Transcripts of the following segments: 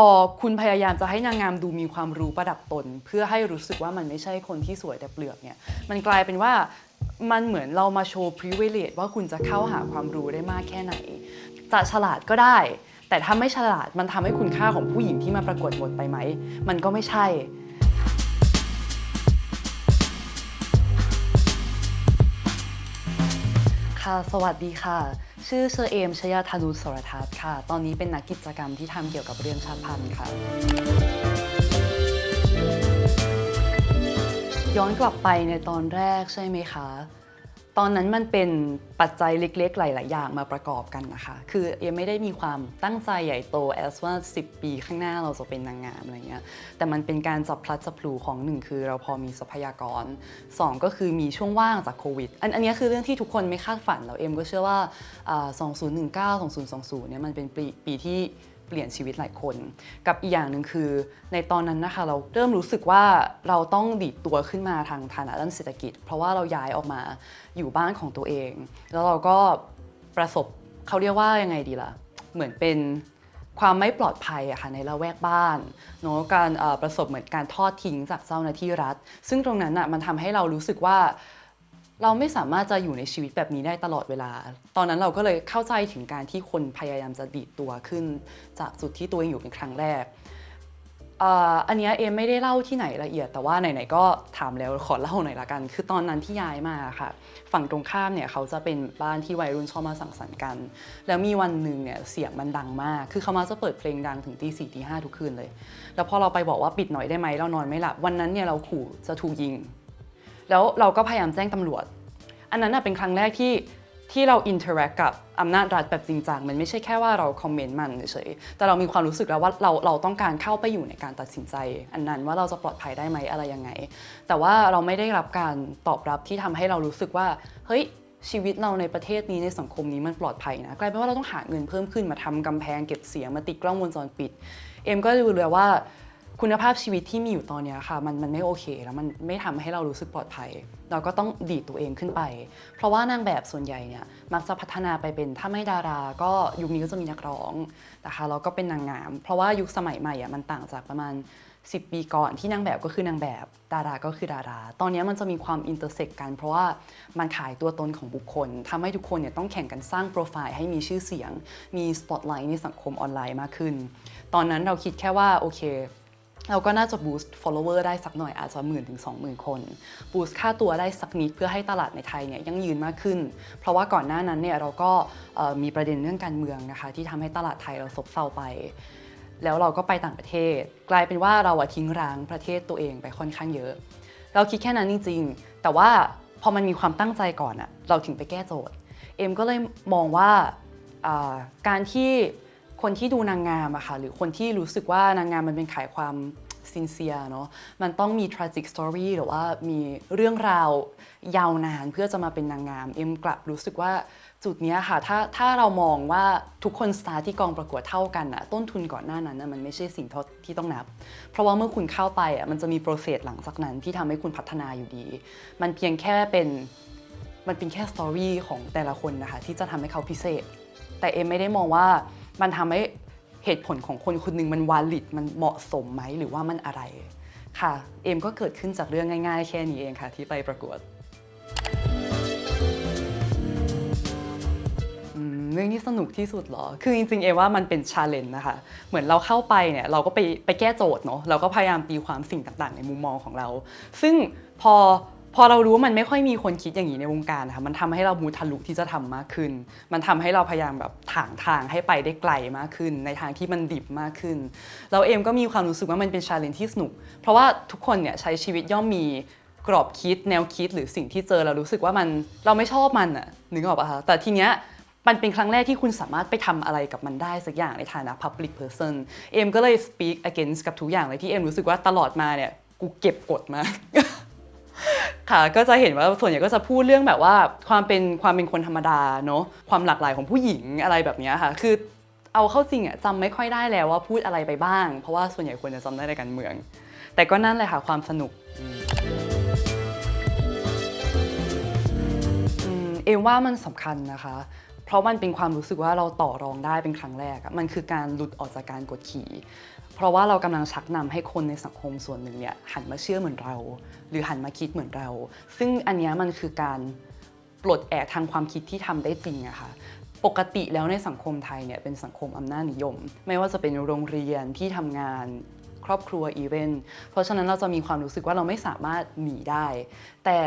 อคุณพยายามจะให้นางงามดูมีความรู้ประดับตน เพื่อให้รู้สึกว่ามันไม่ใช่คนที่สวยแต่เปลือกเนี่ยมันกลายเป็นว่ามันเหมือนเรามาโชว์ privilege ว่าคุณจะเข้าหาความรู้ได้มากแค่ไหน จะฉลาดก็ได้ แต่ถ้าไม่ฉลาดมันทำให้คุณค่าของผู้หญิงที่มาประกวดหมดไปไหม มันก็ไม่ใช่ ค่ะ สวัสดีค่ะ ชื่อเชอเอมชยาธนุสรทัศน์ค่ะ ตอนนี้เป็นนักกิจกรรมที่ทำเกี่ยวกับเรื่องชาติพันธุ์ค่ะ ย้อนกลับไปในตอนแรกใช่ไหมคะ ตอนนั้นมันเป็นปัจจัยเล็กๆ หลาย ๆ อย่างมาประกอบกันนะคะ คือเอมไม่ได้มีความตั้งใจใหญ่โตแอสว่า 10 ปีข้างหน้าเราจะเป็นนางงามอะไรเงี้ย แต่มันเป็นการจับพลัดจับพลูของหนึ่งคือเราพอมีทรัพยากรสองก็คือมีช่วงว่างจากโควิด อันอันนี้คือเรื่องที่ทุกคนไม่คาดฝันแล้วเอ็มก็เชื่อว่าอ่า 2019 2020 เนี่ยมันเป็นปีปีที่ เปลี่ยนชีวิตหลายคน กับอีกอย่างหนึ่งคือ ในตอนนั้นนะคะเราเริ่มรู้สึกว่าเราต้องดีดตัวขึ้นมาทางฐานะด้านเศรษฐกิจ เพราะว่าเราย้ายออกมาอยู่บ้านของตัวเอง แล้วเราก็ประสบเขาเรียกว่ายังไงดีล่ะ เหมือนเป็นความไม่ปลอดภัยอะค่ะในละแวกบ้านเนาะการประสบเหมือนการทอดทิ้งจากเจ้าหน้าที่รัฐ ซึ่งตรงนั้นอะมันทำให้เรารู้สึกว่า เราไม่สามารถจะอยู่ในชีวิตแบบนี้ได้ตลอดเวลา ตอนนั้นเราก็เลยเข้าใจถึงการที่คนพยายามจะดีดตัวขึ้น จากจุดที่ตัวเองอยู่เป็นครั้งแรกอันเนี้ยเอมไม่ได้เล่าที่ไหนละเอียด แต่ว่าไหนๆก็ถามแล้วขอเล่าหน่อยละกัน คือตอนนั้นที่ย้ายมาค่ะ ฝั่งตรงข้ามเนี่ยเขาจะเป็นบ้านที่วัยรุ่นชอบมาสังสรรค์กัน แล้วมีวันหนึ่งเนี่ยเสียงมันดังมาก คือเขามาจะเปิดเพลงดังถึงตีสี่ตีห้าทุกคืนเลย แล้วพอเราไปบอกว่าปิดหน่อยได้ไหมเรานอนไม่หลับวันนั้นเนี่ยเราขู่จะถูกยิง แล้วเราก็พยายามแจ้งตำรวจ อันนั้นเป็นครั้งแรกที่ที่เราอินเทอร์แอคกับอำนาจรัฐแบบจริงจังมันไม่ใช่แค่ว่าเราคอมเมนต์มันเฉยๆแต่เรามีความรู้สึกแล้วว่าเราเราต้องการเข้าไปอยู่ในการตัดสินใจ อันนั้นว่าเราจะปลอดภัยได้ไหมอะไรยังไง แต่ว่าเราไม่ได้รับการตอบรับที่ทำให้เรารู้สึกว่า เฮ้ยชีวิตเราในประเทศนี้ในสังคมนี้มันปลอดภัยนะกลายเป็นว่าเราต้องหาเงินเพิ่มขึ้นมาทำกำแพงเก็บเสียงมาติดกล้องวงจรปิด เอ็มก็ดูเลยว่า คุณภาพชีวิตที่มีอยู่ตอนนี้ค่ะมันมันไม่โอเคแล้วมันไม่ทำให้เรารู้สึกปลอดภัย เราก็ต้องดีดตัวเองขึ้นไป เพราะว่านางแบบส่วนใหญ่เนี่ยมักจะพัฒนาไปเป็นถ้าไม่ดารา ก็ยุคนี้ก็จะมีนักร้องนะคะแล้วก็เป็นนางงาม เพราะว่ายุคสมัยใหม่อะมันต่างจากประมาณ 10 ปีก่อนที่นางแบบก็คือนางแบบ ดาราก็คือดารา ตอนนี้มันจะมีความอินเตอร์เซ็กกัน เพราะว่ามันขายตัวตนของบุคคลทำให้ทุกคนเนี่ยต้องแข่งกันสร้างโปรไฟล์ให้มีชื่อเสียง มีสปอตไลท์ในสังคมออนไลน์มากขึ้น ตอนนั้นเราคิดแค่ว่าโอเค เราก็น่าจะ boost follower ได้สักหน่อยอาจจะหมื่นถึงสองหมื่นคน boost ค่าตัวได้สักนิดเพื่อให้ตลาดในไทยเนี่ยยั่งยืนมากขึ้น เพราะว่าก่อนหน้านั้นเนี่ยเราก็มีประเด็นเรื่องการเมืองนะคะที่ทำให้ตลาดไทยเราซบเซาไป แล้วเราก็ไปต่างประเทศ กลายเป็นว่าเราอะทิ้งร้างประเทศตัวเองไปค่อนข้างเยอะ เราคิดแค่นั้นจริงๆ แต่ว่าพอมันมีความตั้งใจก่อนอะเราถึงไปแก้โจทย์เอ็มก็เลยมองว่าการที่ คนที่ดูนางงามอะค่ะหรือคนที่รู้สึกว่านางงามมันเป็นขายความซินเซียเนาะมันต้องมี tragic story หรือว่ามีเรื่องราวยาวนานเพื่อจะมาเป็นนางงาม เอ็มกลับรู้สึกว่าจุดนี้ค่ะถ้าถ้าเรามองว่าทุกคนสตาร์ทที่กองประกวดเท่ากันอะต้นทุนก่อนหน้านั้นนะมันไม่ใช่สิ่งที่ต้องนับ เพราะว่าเมื่อคุณเข้าไปอะมันจะมีโปรเซสหลังจากนั้นที่ทำให้คุณพัฒนาอยู่ดี มันเพียงแค่เป็นมันเป็นแค่สตอรี่ของแต่ละคนนะคะที่จะทำให้เขาพิเศษ แต่เอ็มไม่ได้มองว่า มันทำให้เหตุผลของคนคนหนึ่งมันวาลิดมันเหมาะสมไหมหรือว่ามันอะไรค่ะ เอ็มก็เกิดขึ้นจากเรื่องง่ายๆ แค่นี้เองค่ะ ที่ไปประกวดเรื่องที่สนุกที่สุดเหรอ คือจริงๆ เอว่ามันเป็นชาเลนจ์นะคะ เหมือนเราเข้าไปเนี่ยเราก็ไปไปแก้โจทย์เนาะ เราก็พยายามตีความสิ่งต่างๆ ในมุมมองของเรา ซึ่งพอ พอเรารู้ว่ามันไม่ค่อยมีคนคิดอย่างนี้ในวงการนะคะมันทำให้เรามูทะลุที่จะทำมากขึ้น มันทำให้เราพยายามแบบถางทางให้ไปได้ไกลมากขึ้น ในทางที่มันดิบมากขึ้น เราเอมก็มีความรู้สึกว่ามันเป็นชาเลนจ์ที่สนุก เพราะว่าทุกคนเนี่ยใช้ชีวิตย่อมมีกรอบคิดแนวคิดหรือสิ่งที่เจอเรารู้สึกว่ามันเราไม่ชอบมันอะนึกออกปะคะแต่ทีเนี้ยมันเป็นครั้งแรกที่คุณสามารถไปทำอะไรกับมันได้สักอย่างในฐานะ public person เอ็มก็เลย speak against กับทุกอย่างเลยที่เอ็มรู้สึกว่าตลอดมาเนี่ยกูเก็บกดมาก ค่ะก็จะเห็นว่าส่วนใหญ่ก็จะพูดเรื่องแบบว่าความเป็นความเป็นคนธรรมดาเนาะความหลากหลายของผู้หญิงอะไรแบบเนี้ยค่ะ คือเอาเข้าจริงอะจำไม่ค่อยได้แล้วว่าพูดอะไรไปบ้าง เพราะว่าส่วนใหญ่ควรจะจำได้ในการเมือง แต่ก็นั่นแหละค่ะความสนุกอืมเอมว่ามันสำคัญนะคะ เพราะมันเป็นความรู้สึกว่าเราต่อรองได้เป็นครั้งแรกมันคือการหลุดออกจากการกดขี่ เพราะว่าเรากำลังชักนำให้คนในสังคมส่วนหนึ่งเนี่ยหันมาเชื่อเหมือนเรา หรือหันมาคิดเหมือนเรา ซึ่งอันนี้มันคือการปลดแอกทางความคิดที่ทำได้จริงอะค่ะปกติแล้วในสังคมไทยเนี่ยเป็นสังคมอำนาจนิยม ไม่ว่าจะเป็นโรงเรียนที่ทำงานครอบครัวอีเวนต์เพราะฉะนั้นเราจะมีความรู้สึกว่าเราไม่สามารถหนีได้ แต่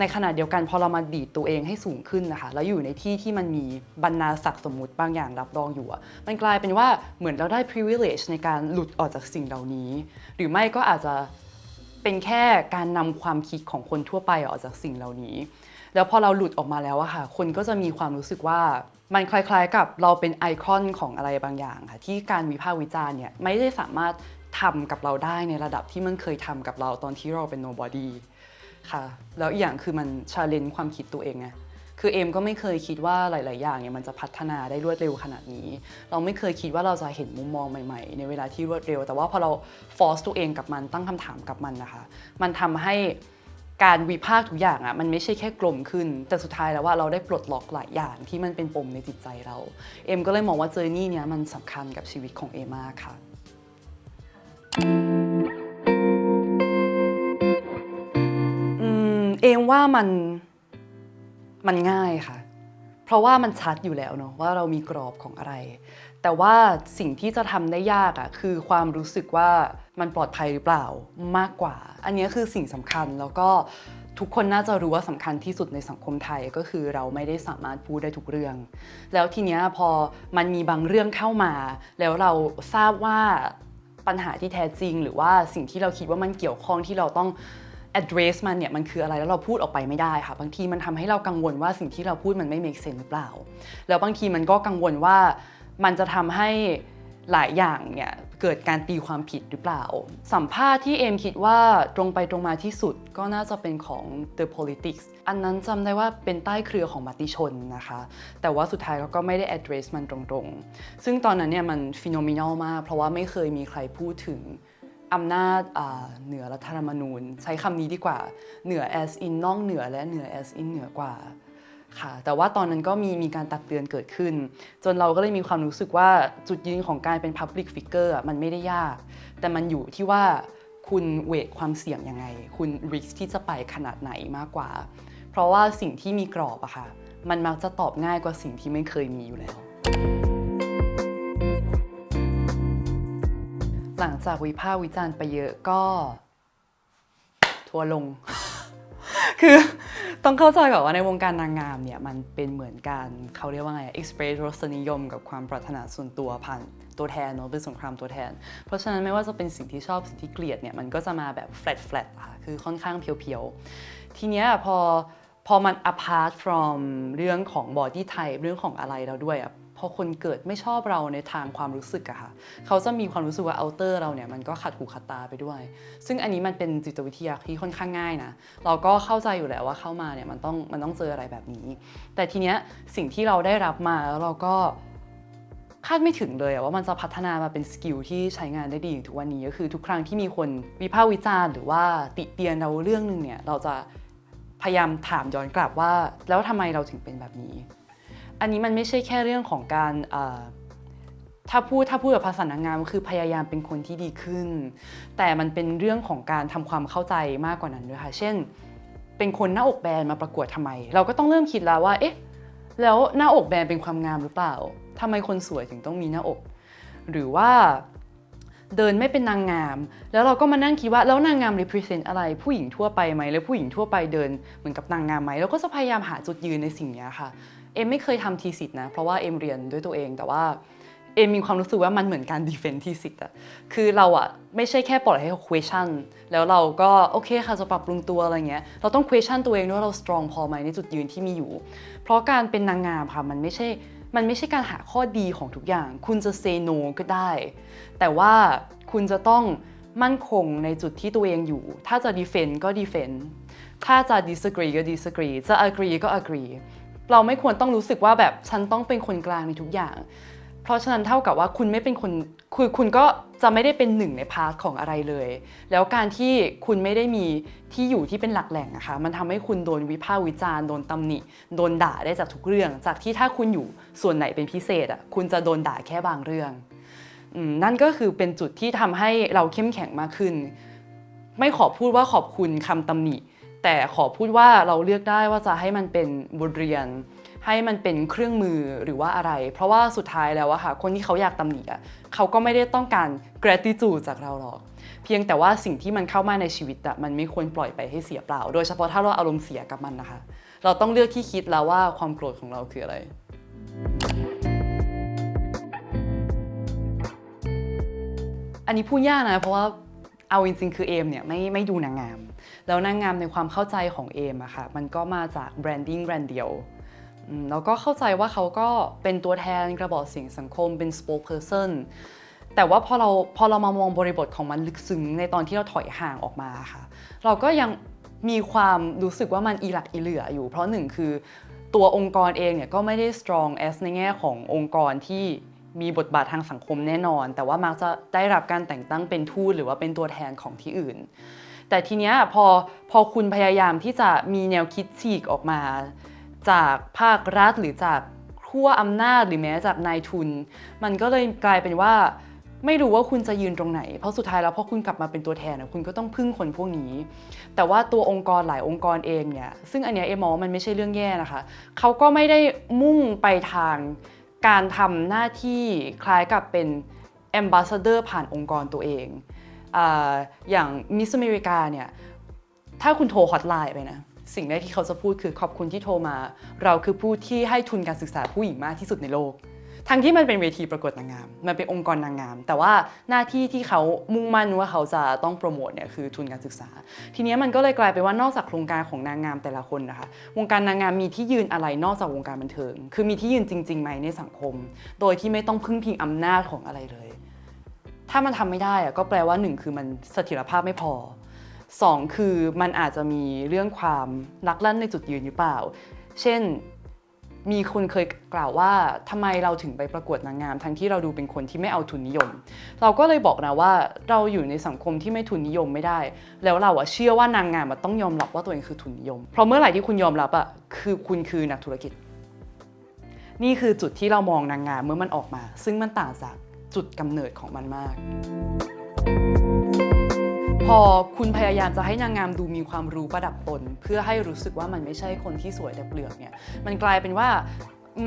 ในขณะเดียวกันพอเรามาดีดตัวเองให้สูงขึ้นนะคะ แล้วอยู่ในที่ที่มันมีบรรณาศักดิ์สมมุติบางอย่างรับรองอยู่มันกลายเป็นว่าเหมือนเราได้ privilege ในการหลุดออกจากสิ่งเหล่านี้ หรือไม่ก็อาจจะเป็นแค่การนำความคิดของคนทั่วไปออกจากสิ่งเหล่านี้ แล้วพอเราหลุดออกมาแล้วอะค่ะ คนก็จะมีความรู้สึกว่ามันคล้ายๆกับเราเป็นไอคอนของอะไรบางอย่างค่ะ ที่การวิพากษ์วิจารณ์เนี่ยไม่ได้สามารถทำกับเราได้ในระดับที่มันเคยทำกับเราตอนที่เราเป็น nobody ค่ะ แล้วอีกอย่างคือมันชาเลนจ์ความคิดตัวเองไงคือเอมก็ไม่เคยคิดว่าหลาย ๆ อย่างเนี่ยมันจะพัฒนาได้รวดเร็วขนาดนี้ เราไม่เคยคิดว่าเราจะเห็นมุมมองใหม่ ๆ ในเวลาที่รวดเร็ว แต่ว่าพอเราฟอร์สตัวเองกับมันตั้งคำถามกับมันนะคะ มันทำให้การวิพากษ์ทุกอย่างอะ่ะมันไม่ใช่แค่กลมขึ้น แต่สุดท้ายแล้วว่าเราได้ปลดล็อกหลายอย่างที่มันเป็นปมในจิตใจเรา เอมก็เลยมองว่าเจอร์นี่เนี้ยมันสำคัญกับชีวิตของเอมมากค่ะอื เอมว่ามันมันง่ายค่ะ เพราะว่ามันชัดอยู่แล้วเนาะว่าเรามีกรอบของอะไร แต่ว่าสิ่งที่จะทำได้ยากอะ่ะคือความรู้สึกว่ามันปลอดภัยหรือเปล่ามากกว่า อันนี้คือสิ่งสำคัญแล้วก็ทุกคนน่าจะรู้ว่าสำคัญที่สุดในสังคมไทยก็คือเราไม่ได้สามารถพูดได้ทุกเรื่อง แล้วทีเนี้ยพอมันมีบางเรื่องเข้ามา แล้วเราทราบว่าปัญหาที่แท้จริง หรือว่าสิ่งที่เราคิดว่ามันเกี่ยวข้องที่เราต้อง address มันเนี่ยมันคืออะไรแล้วเราพูดออกไปไม่ได้ค่ะ บางทีมันทำให้เรากังวลว่าสิ่งที่เราพูดมันไม่ make sense หรือเปล่า แล้วบางทีมันก็กังวลว่ามันจะทำให้หลายอย่างเนี่ยเกิดการตีความผิดหรือเปล่า สัมภาษณ์ที่เอมคิดว่าตรงไปตรงมาที่สุดก็น่าจะเป็นของ The Politics อันนั้นจำได้ว่าเป็นใต้เครือของมติชนนะคะ แต่ว่าสุดท้ายเราก็ไม่ได้ address มันตรงๆ ซึ่งตอนนั้นเนี่ยมัน phenomenal มาก เพราะว่าไม่เคยมีใครพูดถึง อำนาจเหนือรัฐธรรมนูญ ใช้คำนี้ดีกว่าเหนือ as in นอกเหนือและเหนือ as in เหนือกว่าค่ะแต่ว่าตอนนั้นก็มีมีการตักเตือนเกิดขึ้น จนเราก็เลยมีความรู้สึกว่าจุดยืนของการเป็น Public Figure อะมันไม่ได้ยาก แต่มันอยู่ที่ว่าคุณเวทความเสี่ยงยังไง คุณ risk ที่จะไปขนาดไหนมากกว่า เพราะว่าสิ่งที่มีกรอบอะค่ะ มันมักจะตอบง่ายกว่าสิ่งที่ไม่เคยมีอยู่แล้ว หลังจากวิพากษ์วิจารณ์ไปเยอะก็ ทัวลง คือต้องเข้าใจก่อนว่าในวงการนางงามเนี่ย มันเป็นเหมือนการเขาเรียกว่าไง express รสนิยมกับความปรารถนาส่วนตัวผ่านตัวแทนเนาะเป็นสงครามตัวแทน เพราะฉะนั้นไม่ว่าจะเป็นสิ่งที่ชอบสิ่งที่เกลียดเนี่ยมันก็จะมาแบบ flat flat ค่ะคือค่อนข้างเพียวๆ ทีเนี้ยพอพอมัน apart from เรื่องของ body type เรื่องของอะไรแล้วด้วยอะ พอคนเกิดไม่ชอบเราในทางความรู้สึกอะค่ะเขาจะมีความรู้สึกว่า outer เราเนี่ยมันก็ขัดหูขัดตาไปด้วย ซึ่งอันนี้มันเป็นจิตวิทยาที่ค่อนข้างง่ายนะเราก็เข้าใจอยู่แล้วว่าเข้ามาเนี่ยมันต้องมันต้องเจออะไรแบบนี้ แต่ทีเนี้ยสิ่งที่เราได้รับมาแล้วเราก็คาดไม่ถึงเลยอะว่ามันจะพัฒนามาเป็นสกิลที่ใช้งานได้ดีอย่างทุกวันนี้ก็คือทุกครั้งที่มีคนวิพากษ์วิจารณ์หรือว่าติเตียนเราเรื่องหนึ่งเนี่ยเราจะพยายามถามย้อนกลับว่า แล้วทำไมเราถึงเป็นแบบนี้ อันนี้มันไม่ใช่แค่เรื่องของการถ้าพูดถ้าพูดแบบภาษานางงามคือพยายามเป็นคนที่ดีขึ้น แต่มันเป็นเรื่องของการทำความเข้าใจมากกว่านั้นด้วยค่ะ เช่น เป็นคนหน้าอกแบนมาประกวดทำไม เราก็ต้องเริ่มคิดแล้วว่า เอ๊ะ แล้วหน้าอกแบนเป็นความงามหรือเปล่าทำไมคนสวยถึงต้องมีหน้าอก หรือว่าเดินไม่เป็นนางงาม แล้วเราก็มานั่งคิดว่าแล้วนางงาม represent อะไร ผู้หญิงทั่วไปไหมแล้วผู้หญิงทั่วไปเดินเหมือนกับนางงามไหมเราก็จะพยายามหาจุดยืนในสิ่งนี้ค่ะ เอ็มไม่เคยทำทีสิทธ์นะ เพราะว่าเอ็มเรียนด้วยตัวเองแต่ว่าเอ็มมีความรู้สึกว่ามันเหมือนการ defend ทีสิทธ์อะคือเราอะไม่ใช่แค่ปล่อยให้เขา question แล้วเราก็โอเคค่ะจะปรับปรุงตัวอะไรเงี้ย เราต้อง question ตัวเองด้วยว่าเรา strong พอไหมในจุดยืนที่มีอยู่ เพราะการเป็นนางงามค่ะมันไม่ใช่ มันไม่ใช่การหาข้อดีของทุกอย่าง คุณจะ say no ก็ได้ แต่ว่าคุณจะต้องมั่นคงในจุดที่ตัวเองอยู่ ถ้าจะ defend ก็ defend ถ้าจะ disagree ก็ disagree จะ agree ก็ agree เราไม่ควรต้องรู้สึกว่าแบบฉันต้องเป็นคนกลางในทุกอย่าง เพราะฉะนั้นเท่ากับว่าคุณไม่เป็นคนคือคุณก็จะไม่ได้เป็นหนึ่งในพาร์ทของอะไรเลย แล้วการที่คุณไม่ได้มีที่อยู่ที่เป็นหลักแหล่งอะค่ะมันทำให้คุณโดนวิพากษ์วิจารณ์โดนตำหนิโดนด่าได้จากทุกเรื่อง จากที่ถ้าคุณอยู่ส่วนไหนเป็นพิเศษอะคุณจะโดนด่าแค่บางเรื่องอืมนั่นก็คือเป็นจุดที่ทำให้เราเข้มแข็งมากขึ้น ไม่ขอพูดว่าขอบคุณคำตำหนิ แต่ขอพูดว่าเราเลือกได้ว่าจะให้มันเป็นบทเรียน ให้มันเป็นเครื่องมือหรือว่าอะไร เพราะว่าสุดท้ายแล้วอะค่ะคนที่เขาอยากตำหนิอะเขาก็ไม่ได้ต้องการ gratitude จากเราหรอก เพียงแต่ว่าสิ่งที่มันเข้ามาในชีวิตอะมันไม่ควรปล่อยไปให้เสียเปล่า โดยเฉพาะถ้าเราอารมณ์เสียกับมันนะคะ เราต้องเลือกที่คิดแล้วว่าความโกรธของเราคืออะไรอันนี้พูดยากนะ เพราะว่า เอาจริงๆคือเอมเนี่ยไม่ไม่ดูนางงาม แล้วนางงามในความเข้าใจของเอมอะค่ะมันก็มาจากแบรนดิ้งแบรนด์เดียวแล้วก็เข้าใจว่าเขาก็เป็นตัวแทนกระบอกเสียงสังคมเป็น spokesperson แต่ว่าพอเราพอเรามามองบริบทของมันลึกซึ้งในตอนที่เราถอยห่างออกมาค่ะ เราก็ยังมีความรู้สึกว่ามันอีหลักอีเหลืออยู่ เพราะหนึ่งคือตัวองค์กรเองเนี่ยก็ไม่ได้ strong as ในแง่ขององค์กรที่ มีบทบาททางสังคมแน่นอน แต่ว่ามักจะได้รับการแต่งตั้งเป็นทูตหรือว่าเป็นตัวแทนของที่อื่น แต่ทีเนี้ยพอพอคุณพยายามที่จะมีแนวคิดฉีกออกมา จากภาครัฐหรือจากขั้วอำนาจหรือแม้จากนายทุน มันก็เลยกลายเป็นว่าไม่รู้ว่าคุณจะยืนตรงไหน เพราะสุดท้ายแล้วพอคุณกลับมาเป็นตัวแทนนะคุณก็ต้องพึ่งคนพวกนี้ แต่ว่าตัวองค์กรหลายองค์กรเองเนี่ย ซึ่งอันเนี้ยเอมองว่ามันไม่ใช่เรื่องแย่นะคะ เขาก็ไม่ได้มุ่งไปทาง การทำหน้าที่คล้ายกับเป็น ambassador ผ่านองค์กรตัวเองอาอย่างมิสอเมริกาเนี่ยถ้าคุณโทรฮอตไลน์ไปนะสิ่งแรกที่เขาจะพูดคือขอบคุณที่โทรมา เราคือผู้ที่ให้ทุนการศึกษาผู้หญิงมากที่สุดในโลก ทั้งที่มันเป็นเวทีประกวดนางงาม มันเป็นองค์กรนางงาม แต่ว่าหน้าที่ที่เขามุ่งมั่นว่าเขาจะต้องโปรโมทเนี่ยคือทุนการศึกษา ทีนี้มันก็เลยกลายเป็นว่านอกจากโครงการของนางงามแต่ละคนนะคะ วงการนางงามมีที่ยืนอะไรนอกจากวงการบันเทิง คือมีที่ยืนจริงๆไหมในสังคม โดยที่ไม่ต้องพึ่งพิงอำนาจของอะไรเลย ถ้ามันทำไม่ได้อะก็แปลว่าหนึ่งคือมันเสถียรภาพไม่พอสองคือมันอาจจะมีเรื่องความลักลั่นในจุดยืนหรือเปล่า เช่น มีคนเคยกล่าวว่าทำไมเราถึงไปประกวดนางงาม ทั้งที่เราดูเป็นคนที่ไม่เอาทุนนิยม เราก็เลยบอกนะว่าเราอยู่ในสังคมที่ไม่ทุนนิยมไม่ได้ แล้วเราอะเชื่อว่านางงามอะต้องยอมรับว่าตัวเองคือทุนนิยม เพราะเมื่อไหร่ที่คุณยอมรับอะคือคุณคือนักธุรกิจ นี่คือจุดที่เรามองนางงามเมื่อมันออกมา ซึ่งมันต่างจากจุดกำเนิดของมันมาก พอคุณพยายามจะให้นางงามดูมีความรู้ประดับตน เพื่อให้รู้สึกว่ามันไม่ใช่คนที่สวยแต่เปลือกเนี่ยมันกลายเป็นว่า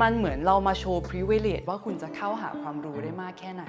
มันเหมือนเรามาโชว์ privilege ว่าคุณจะเข้าหาความรู้ได้มากแค่ไหน